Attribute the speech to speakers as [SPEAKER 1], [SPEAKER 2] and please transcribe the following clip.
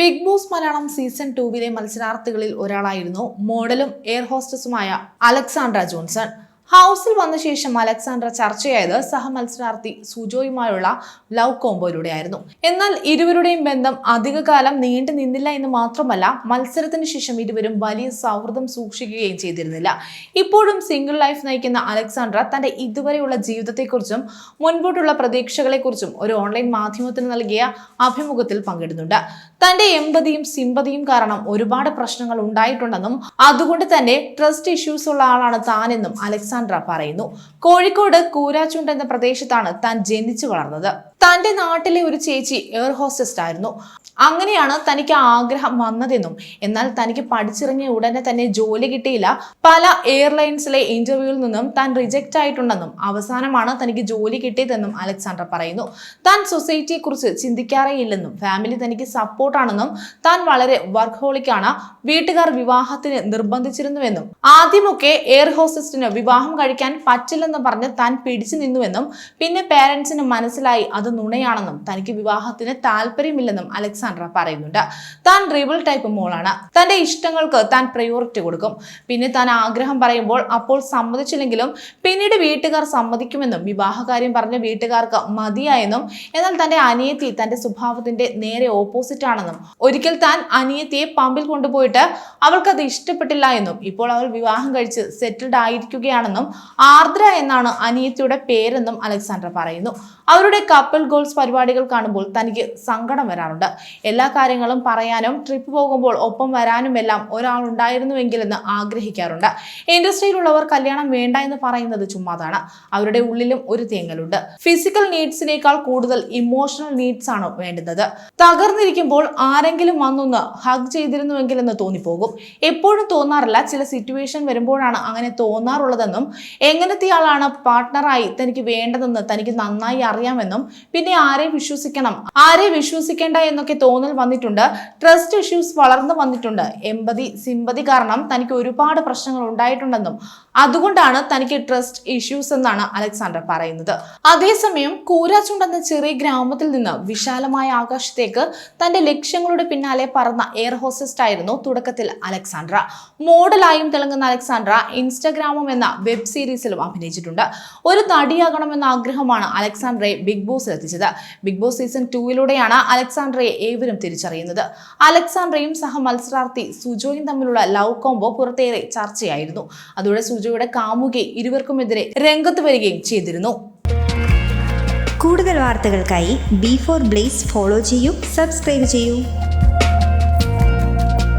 [SPEAKER 1] Big Boss Malayalam season ടൂവിലെ മത്സരാർത്ഥികളിൽ ഒരാളായിരുന്നു മോഡലും എയർ ഹോസ്റ്റസുമായ അലക്സാണ്ട്ര ജോൺസൺ. ഹൗസിൽ വന്ന ശേഷം അലക്സാണ്ടർ ചർച്ചയായത് സഹമത്സരാർത്ഥി സുജോയുമായുള്ള ലവ് കോംബോയിലൂടെയായിരുന്നു. എന്നാൽ ഇരുവരുടെയും ബന്ധം അധികകാലം നീണ്ടു നിന്നില്ല എന്ന് മാത്രമല്ല മത്സരത്തിന് ശേഷം ഇരുവരും വലിയ സൗഹൃദം സൂക്ഷിക്കുകയും ചെയ്തിരുന്നില്ല. ഇപ്പോഴും സിംഗിൾ ലൈഫ് നയിക്കുന്ന അലക്സാണ്ട്ര തന്റെ ഇതുവരെയുള്ള ജീവിതത്തെക്കുറിച്ചും മുൻപോട്ടുള്ള പ്രതീക്ഷകളെക്കുറിച്ചും ഒരു ഓൺലൈൻ മാധ്യമത്തിന് നൽകിയ അഭിമുഖത്തിൽ പങ്കിടുന്നുണ്ട്. തന്റെ എമ്പതിയും സിമ്പതിയും കാരണം ഒരുപാട് പ്രശ്നങ്ങൾ ഉണ്ടായിട്ടുണ്ടെന്നും അതുകൊണ്ട് തന്നെ ട്രസ്റ്റ് ഇഷ്യൂസ് ഉള്ള ആളാണ് താനെന്നും അലക്സാണ്ട്ര പറയുന്നു. കോഴിക്കോട് കൂരാച്ചുണ്ട് എന്ന പ്രദേശത്താണ് താൻ ജനിച്ചു വളർന്നത്. തന്റെ നാട്ടിലെ ഒരു ചേച്ചി എയർ ഹോസ്റ്റസ്റ്റ് ആയിരുന്നു. അങ്ങനെയാണ് തനിക്ക് ആഗ്രഹം വന്നതെന്നും എന്നാൽ തനിക്ക് പഠിച്ചിറങ്ങിയ ഉടനെ തന്നെ ജോലി കിട്ടിയില്ല. പല എയർലൈൻസിലെ ഇന്റർവ്യൂവിൽ നിന്നും താൻ റിജക്റ്റ് ആയിട്ടുണ്ടെന്നും അവസാനമാണ് തനിക്ക് ജോലി കിട്ടിയതെന്നും അലക്സാണ്ടർ പറയുന്നു. താൻ സൊസൈറ്റിയെ കുറിച്ച് ചിന്തിക്കാറേ ഇല്ലെന്നും ഫാമിലി തനിക്ക് സപ്പോർട്ടാണെന്നും താൻ വളരെ വർക്ക് ഹോളിക്കാണ് വീട്ടുകാർ വിവാഹത്തിന് നിർബന്ധിച്ചിരുന്നുവെന്നും ആദ്യമൊക്കെ എയർ ഹോസ്റ്റസിന് വിവാഹം കഴിക്കാൻ പറ്റില്ലെന്ന് പറഞ്ഞ് താൻ പിടിച്ചു നിന്നുവെന്നും പിന്നെ പേരൻസിന് മനസ്സിലായി അത് നുണയാണെന്നും തനിക്ക് വിവാഹത്തിന് താല്പര്യമില്ലെന്നും അലക്സാണ്ട്ര പറയുന്നുണ്ട്. താൻ റിബിൾ ടൈപ്പ് മോളാണ്. തന്റെ ഇഷ്ടങ്ങൾക്ക് താൻ പ്രയോറിറ്റി കൊടുക്കും. പിന്നെ താൻ ആഗ്രഹം പറയുമ്പോൾ അപ്പോൾ സമ്മതിച്ചില്ലെങ്കിലും പിന്നീട് വീട്ടുകാർ സമ്മതിക്കുമെന്നും വിവാഹകാര്യം പറഞ്ഞ വീട്ടുകാർക്ക് മതിയായെന്നും എന്നാൽ തന്റെ അനിയത്തി തന്റെ സ്വഭാവത്തിന്റെ നേരെ ഓപ്പോസിറ്റ് ആണെന്നും. ഒരിക്കൽ താൻ അനിയത്തിയെ പമ്പിൽ കൊണ്ടുപോയിട്ട് അവൾക്ക് അത് ഇഷ്ടപ്പെട്ടില്ല എന്നും ഇപ്പോൾ അവൾ വിവാഹം കഴിച്ച് സെറ്റിൽഡ് ആയിരിക്കുകയാണെന്നും ആർദ്ര എന്നാണ് അനിയത്തിയുടെ പേരെന്നും അലക്സാണ്ടർ പറയുന്നു. അവരുടെ കപ്പിൾ ഗോൾസ് പരിപാടികൾ കാണുമ്പോൾ തനിക്ക് സങ്കടം വരാറുണ്ട്. എല്ലാ കാര്യങ്ങളും പറയാനും ട്രിപ്പ് പോകുമ്പോൾ ഒപ്പം വരാനും എല്ലാം ഒരാൾ ഉണ്ടായിരുന്നുവെങ്കിലെന്ന് ആഗ്രഹിക്കാറുണ്ട്. ഇൻഡസ്ട്രിയിലുള്ളവർ കല്യാണം വേണ്ട എന്ന് പറയുന്നത് ചുമ്മാതാണ്. അവരുടെ ഉള്ളിലും ഒരു തേങ്ങലുണ്ട്. ഫിസിക്കൽ നീഡ്സിനേക്കാൾ കൂടുതൽ ഇമോഷണൽ നീഡ്സ് ആണ് വേണ്ടുന്നത്. തകർന്നിരിക്കുമ്പോൾ ആരെങ്കിലും വന്നൊന്ന് ഹഗ് ചെയ്തിരുന്നുവെങ്കിലെന്ന് തോന്നിപ്പോകും. എപ്പോഴും തോന്നാറില്ല ചില സിറ്റുവേഷൻ വരുമ്പോഴാണ് അങ്ങനെ തോന്നാറുള്ളതെന്നും എങ്ങനത്തെ ആളാണ് പാർട്ട്ണറായി തനിക്ക് വേണ്ടതെന്ന് തനിക്ക് നന്നായി അറിയാമെന്നും പിന്നെ ആരെ വിശ്വസിക്കണം? ആരെ വിശ്വസിക്കേണ്ട എന്നൊക്കെ തോന്നൽ വന്നിട്ടുണ്ട്. ട്രസ്റ്റ് ഇഷ്യൂസ് വളർന്നു വന്നിട്ടുണ്ട്. എമ്പതി സിമ്പതി കാരണം തനിക്ക് ഒരുപാട് പ്രശ്നങ്ങൾ ഉണ്ടായിട്ടുണ്ടെന്നും അതുകൊണ്ടാണ് തനിക്ക് ട്രസ്റ്റ് ഇഷ്യൂസ് എന്നാണ് അലക്സാണ്ടർ പറയുന്നത്. അതേസമയം കൂരാച്ചുണ്ട് എന്ന ചെറിയ ഗ്രാമത്തിൽ നിന്ന് വിശാലമായ ആകാശത്തേക്ക് തന്റെ ലക്ഷ്യങ്ങളുടെ പിന്നാലെ പറന്ന എയർ ഹോസ്റ്റസ്റ്റ് ആയിരുന്നു തുടക്കത്തിൽ അലക്സാണ്ട്ര. മോഡലായും തിളങ്ങുന്ന അലക്സാണ്ട്ര ഇൻസ്റ്റാഗ്രാമും എന്ന വെബ് സീരീസിലും അഭിനയിച്ചിട്ടുണ്ട്. ഒരു നടിയാകണമെന്ന ആഗ്രഹമാണ് അലക്സാണ്ട്രയെ ബിഗ് ബോസിൽ എത്തിച്ചത് ബിഗ് ബോസ് സീസൺ ടൂവിലൂടെയാണ് അലക്സാണ്ട്രയെ ഏവരും തിരിച്ചറിയുന്നത്. അലക്സാണ്ട്രയും സഹ മത്സരാർത്ഥി സുജോയും തമ്മിലുള്ള ലവ് കോംബോ പുറത്തേറെ ചർച്ചയായിരുന്നു. അതോടെ സുജോയുടെ കാമുകി ഇരുവർക്കുമെതിരെ രംഗത്ത് വരികയും ചെയ്തിരുന്നു.
[SPEAKER 2] കൂടുതൽ വാർത്തകൾക്കായി ബി ഫോർ ബ്ലേസ് ഫോളോ ചെയ്യൂ സബ്സ്ക്രൈബ് ചെയ്യൂ.